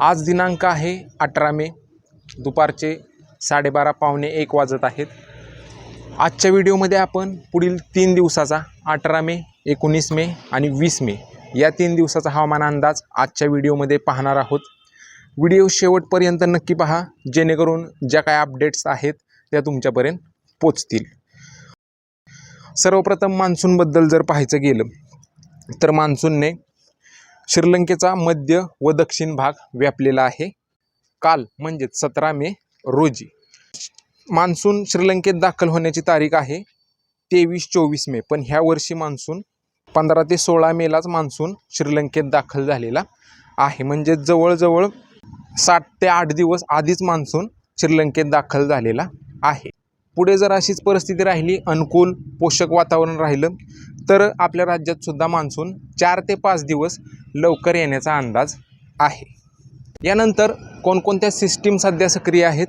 आज दिनांक आहे अठरा मे. दुपारचे साडेबारा पावणे एक वाजत आहेत. आजच्या व्हिडिओमध्ये आपण पुढील तीन दिवसाचा अठरा मे एकोणीस मे आणि वीस मे या तीन दिवसाचा हवामान अंदाज आजच्या व्हिडिओमध्ये पाहणार आहोत. व्हिडिओ शेवटपर्यंत नक्की पहा जेणेकरून ज्या काय अपडेट्स आहेत त्या तुमच्यापर्यंत पोचतील. सर्वप्रथम मान्सूनबद्दल जर पाहायचं गेलं तर मान्सूनने श्रीलंकेचा मध्य व दक्षिण भाग व्यापलेला आहे. काल म्हणजेच सतरा मे रोजी. मान्सून श्रीलंकेत दाखल होण्याची तारीख आहे तेवीस चोवीस मे. पण ह्या वर्षी मान्सून पंधरा ते सोळा मेलाच मान्सून श्रीलंकेत दाखल झालेला आहे. म्हणजे जवळजवळ सात ते आठ दिवस आधीच मान्सून श्रीलंकेत दाखल झालेला आहे. पुढे जर अशीच परिस्थिती राहिली अनुकूल पोषक वातावरण राहिलं तर आपल्या राज्यात सुद्धा मान्सून चार ते पाच दिवस लवकर येण्याचा अंदाज आहे. यानंतर कोणकोणत्या सिस्टीम सध्या सक्रिय आहेत?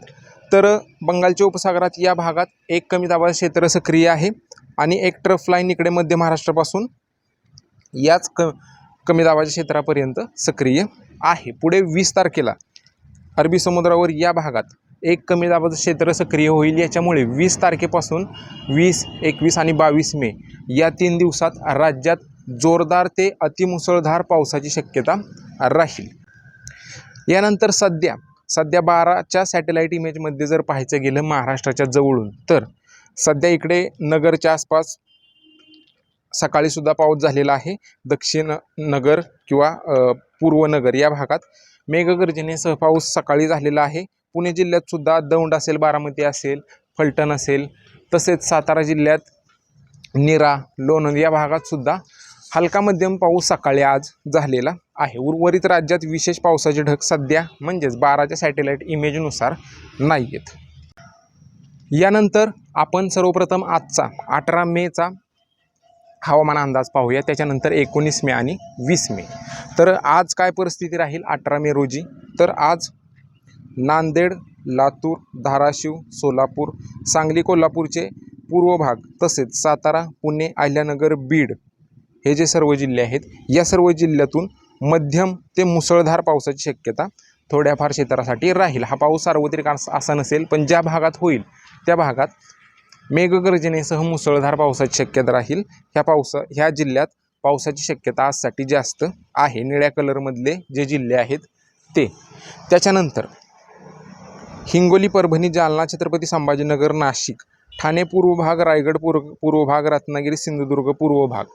तर बंगालच्या उपसागरात या भागात एक कमी दाबाचं क्षेत्र सक्रिय आहे आणि एक ट्रफ लाईन इकडे मध्य महाराष्ट्रापासून याच क कमी दाबाच्या क्षेत्रापर्यंत सक्रिय आहे. पुढे वीस तारखेला अरबी समुद्रावर या भागात एक कमी दाबाचं क्षेत्र सक्रिय होईल. याच्यामुळे वीस तारखेपासून वीस एकवीस आणि बावीस मे या तीन दिवसात राज्यात जोरदार ते अतिमुसळधार पावसाची शक्यता राहील. यानंतर सध्या सध्या बाराच्या सॅटेलाईट इमेजमध्ये जर पाहायचं गेलं महाराष्ट्राच्या जवळून तर सध्या इकडे नगरच्या आसपास सकाळीसुद्धा पाऊस झालेला आहे. दक्षिण नगर किंवा पूर्व नगर या भागात मेघगर्जनेसह पाऊस सकाळी झालेला आहे. पुणे जिल्ह्यात सुद्धा दौंड असेल बारामती असेल फलटण असेल तसेच सातारा जिल्ह्यात निरा लोणंद या भागात सुद्धा हलका मध्यम पाऊस सकाळी आज झालेला आहे. उर्वरित राज्यात विशेष पावसाचे ढग सध्या म्हणजेच बाराच्या सॅटेलाईट इमेजनुसार नाही आहेत यानंतर आपण सर्वप्रथम आजचा अठरा मेचा हवामान अंदाज पाहूया. त्याच्यानंतर एकोणीस मे आणि वीस मे. तर आज काय परिस्थिती राहील अठरा मे रोजी? तर आज नांदेड लातूर धाराशिव सोलापूर सांगली कोल्हापूरचे पूर्व भाग तसेच सातारा पुणे अहिल्यानगर बीड हे जे सर्व जिल्हे आहेत या सर्व जिल्ह्यातून मध्यम ते मुसळधार पावसाची शक्यता थोड्याफार क्षेत्रासाठी राहील. हा पाऊस सार्वत्रिक असा नसेल पण ज्या भागात होईल त्या भागात मेघगर्जनेसह मुसळधार पावसाची शक्यता राहील. ह्या पावसा ह्या जिल्ह्यात पावसाची शक्यता आजसाठी जास्त आहे. निळ्या कलरमधले जे जिल्हे आहेत ते. त्याच्यानंतर हिंगोली परभणी जालना छत्रपती संभाजीनगर नाशिक ठाणे पूर्व भाग रायगड पूर्व पूर्व भाग रत्नागिरी सिंधुदुर्ग पूर्व भाग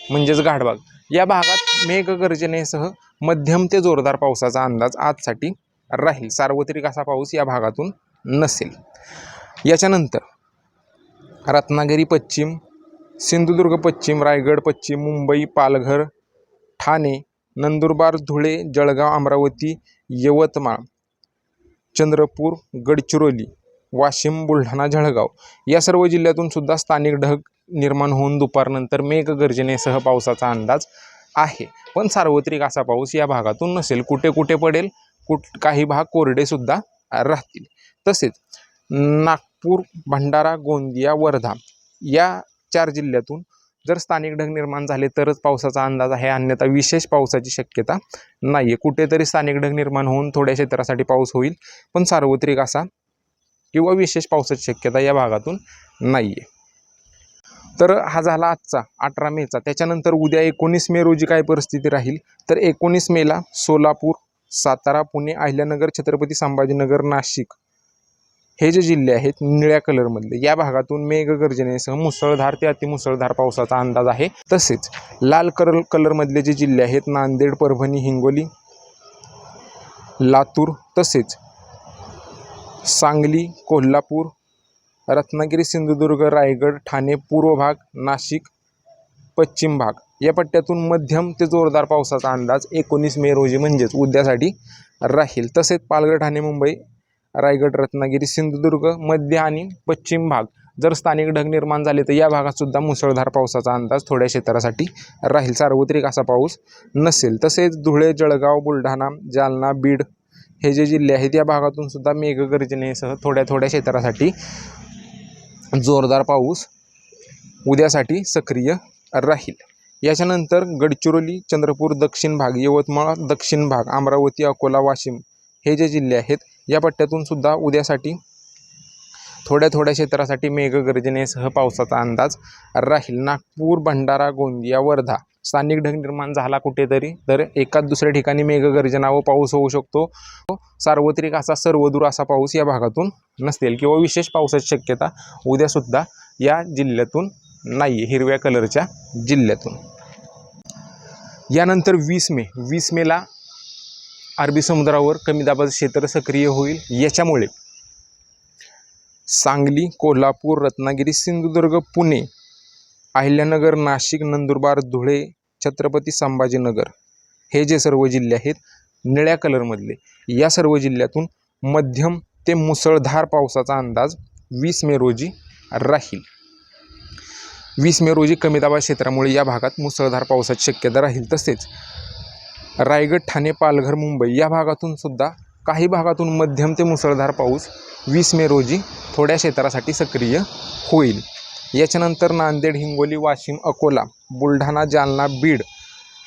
म्हणजेच गाढभाग या भागात मेघगर्जनेसह मध्यम ते जोरदार पावसाचा अंदाज आजसाठी राहील. सार्वत्रिक असा पाऊस या भागातून नसेल. याच्यानंतर रत्नागिरी पश्चिम सिंधुदुर्ग पश्चिम रायगड पश्चिम मुंबई पालघर ठाणे नंदुरबार धुळे जळगाव अमरावती यवतमाळ चंद्रपूर गडचिरोली वाशिम बुलढाणा जळगाव या सर्व जिल्ह्यातून सुद्धा स्थानिक ढग निर्माण होऊन दुपारनंतर मेघगर्जनेसह पावसाचा अंदाज आहे. पण सार्वत्रिक असा पाऊस या भागातून नसेल. कुठे कुठे पडेल कुठ काही भाग कोरडेसुद्धा राहतील. तसेच नागपूर भंडारा गोंदिया वर्धा या चार जिल्ह्यातून जर स्थानिक ढग निर्माण झाले तरच पावसाचा अंदाज आहे अन्यथा विशेष पावसाची शक्यता नाही आहे कुठेतरी स्थानिक ढग निर्माण होऊन थोड्या क्षेत्रासाठी पाऊस होईल पण सार्वत्रिक असा किंवा विशेष पावसाची शक्यता या भागातून नाही आहे तर हा झाला आजचा अठरा मेचा. त्याच्यानंतर उद्या एकोणीस मे रोजी काय परिस्थिती राहील? तर एकोणीस मेला सोलापूर सातारा पुणे अहिल्यानगर छत्रपती संभाजीनगर नाशिक. हे जे जिल्हे आहेत निळ्या कलरमधले या भागातून मेघगर्जनेसह मुसळधार ते अतिमुसळधार पावसाचा अंदाज आहे. तसेच लाल कलर कलरमधले जे जिल्हे आहेत नांदेड परभणी हिंगोली लातूर तसेच सांगली कोल्हापूर रत्नागिरी सिंधुदुर्ग रायगड ठाणे पूर्व भाग नाशिक पश्चिम भाग या पट्ट्यातून मध्यम ते जोरदार पावसाचा अंदाज एकोणीस मे रोजी म्हणजेच उद्यासाठी राहील. तसेच पालघर ठाणे मुंबई रायगड रत्नागिरी सिंधुदुर्ग मध्य आणि पश्चिम भाग. जर स्थानिक ढग निर्माण झाले तर या भागात सुद्धा मुसळधार पावसाचा अंदाज थोड्या क्षेत्रासाठी राहील. सार्वत्रिक असा पाऊस नसेल. तसेच धुळे जळगाव बुलढाणा जालना बीड हे जे जिल्हे आहेत या भागातून सुद्धा मेघगर्जनेसह थोड्या थोड्या क्षेत्रासाठी जोरदार पाऊस उद्यासाठी सक्रिय राहील. याच्यानंतर गडचिरोली चंद्रपूर दक्षिण भाग यवतमाळ दक्षिण भाग अमरावती अकोला वाशिम हे जे जिल्हे आहेत या पट्ट्यातून सुद्धा उद्यासाठी थोड्या थोड्या क्षेत्रासाठी मेघगर्जनेसह पावसाचा अंदाज राहील. नागपूर भंडारा गोंदिया वर्धा स्थानिक ढग निर्माण झाला कुठेतरी तर एकाच दुसऱ्या ठिकाणी मेघगर्जना व पाऊस होऊ शकतो. सार्वत्रिक असा सर्वदूर असा पाऊस या भागातून नसेल किंवा विशेष पावसाची शक्यता उद्यासुद्धा या जिल्ह्यातून नाही आहे हिरव्या कलरच्या जिल्ह्यातून. यानंतर वीस मे वीस मेला अरबी समुद्रावर कमी दाबाचं क्षेत्र सक्रिय होईल. याच्यामुळे सांगली कोल्हापूर रत्नागिरी सिंधुदुर्ग पुणे अहिल्यानगर नाशिक नंदुरबार धुळे छत्रपती संभाजीनगर हे जे सर्व जिल्हे आहेत निळ्या कलरमधले. या सर्व जिल्ह्यातून मध्यम ते मुसळधार पावसाचा अंदाज वीस मे रोजी राहील. वीस मे रोजी कमी दाबा क्षेत्रामुळे या भागात मुसळधार पावसाची शक्यता राहील तसेच रायगड ठाणे पालघर मुंबई या भागातून सुद्धा काही भागातून मध्यम ते मुसळधार पाऊस वीस मे रोजी थोड्या क्षेत्रासाठी सक्रिय होईल. याच्यानंतर नांदेड हिंगोली वाशिम अकोला बुलढाणा जालना बीड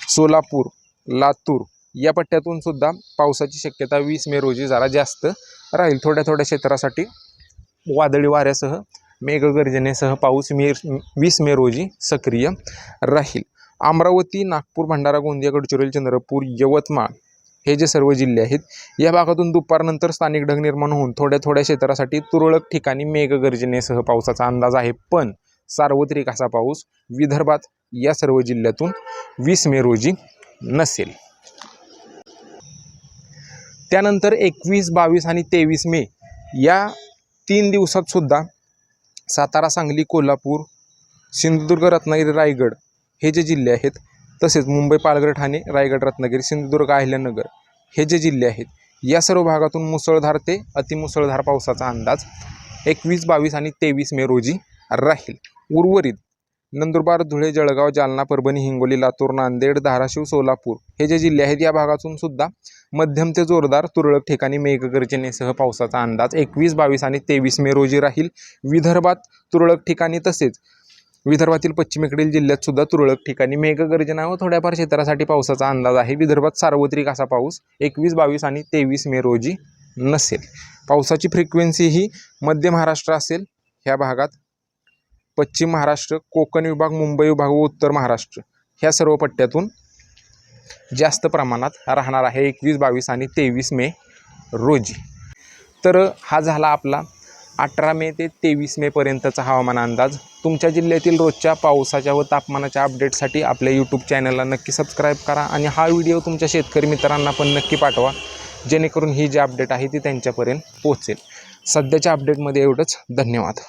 सोलापूर लातूर या पट्ट्यातून सुद्धा पावसाची शक्यता वीस मे रोजी जरा जास्त राहील. थोड्या थोड्या क्षेत्रासाठी वादळी वाऱ्यासह मेघगर्जनेसह पाऊस मे वीस मे रोजी सक्रिय राहील. अमरावती नागपूर भंडारा गोंदिया गडचिरोली चंद्रपूर यवतमाळ हे जे सर्व जिल्हे आहेत या भागातून दुपारनंतर स्थानिक ढग निर्माण होऊन थोड्या थोड्या क्षेत्रासाठी तुरळक ठिकाणी मेघगर्जनेसह पावसाचा अंदाज आहे. पण सार्वत्रिक असा पाऊस विदर्भात या सर्व जिल्ह्यातून वीस मे रोजी नसेल. त्यानंतर एकवीस बावीस आणि तेवीस मे या तीन दिवसात सुद्धा सातारा सांगली कोल्हापूर सिंधुदुर्ग रत्नागिरी रायगड हे जे जिल्हे आहेत तसेच मुंबई पालघर ठाणे रायगड रत्नागिरी सिंधुदुर्ग अहिल्यानगर हे जे जिल्हे आहेत या सर्व भागातून मुसळधार ते अतिमुसळधार पावसाचा अंदाज एकवीस बावीस आणि तेवीस मे रोजी राहील. उर्वरित नंदुरबार धुळे जळगाव जालना परभणी हिंगोली लातूर नांदेड धाराशिव सोलापूर हे जे जिल्हे आहेत या भागातून सुद्धा मध्यम ते जोरदार तुरळक ठिकाणी मेघगर्जनेसह पावसाचा अंदाज एकवीस बावीस आणि तेवीस मे रोजी राहील. विदर्भात तुरळक ठिकाणी तसेच विदर्भातील पश्चिमेकडील जिल्ह्यात सुद्धा तुरळक ठिकाणी मेघगर्जना व थोड्याफार क्षेत्रासाठी पावसाचा अंदाज आहे. विदर्भात सार्वत्रिक असा पाऊस एकवीस बावीस आणि तेवीस मे रोजी नसेल. पावसाची फ्रिक्वेन्सी ही मध्य महाराष्ट्र असेल. ह्या भागात पश्चिम महाराष्ट्र कोकण विभाग मुंबई विभाग व उत्तर महाराष्ट्र ह्या सर्व पट्ट्यातून जास्त प्रमाणात राहणार आहे एकवीस बावीस आणि तेवीस मे रोजी. तर हा झाला आपला अठरा मे ते तेवीस मेपर्यंतचा हवामान अंदाज. तुमच्या जिल्ह्यातील रोजच्या पावसाच्या व तापमानाच्या अपडेटसाठी आपल्या यूट्यूब चॅनलला नक्की सबस्क्राईब करा आणि हा व्हिडिओ तुमच्या शेतकरी मित्रांना पण नक्की पाठवा. जेणेकरून ही जी अपडेट आहे ती त्यांच्यापर्यंत पोहोचेल. सध्याच्या अपडेटमध्ये एवढंच. धन्यवाद.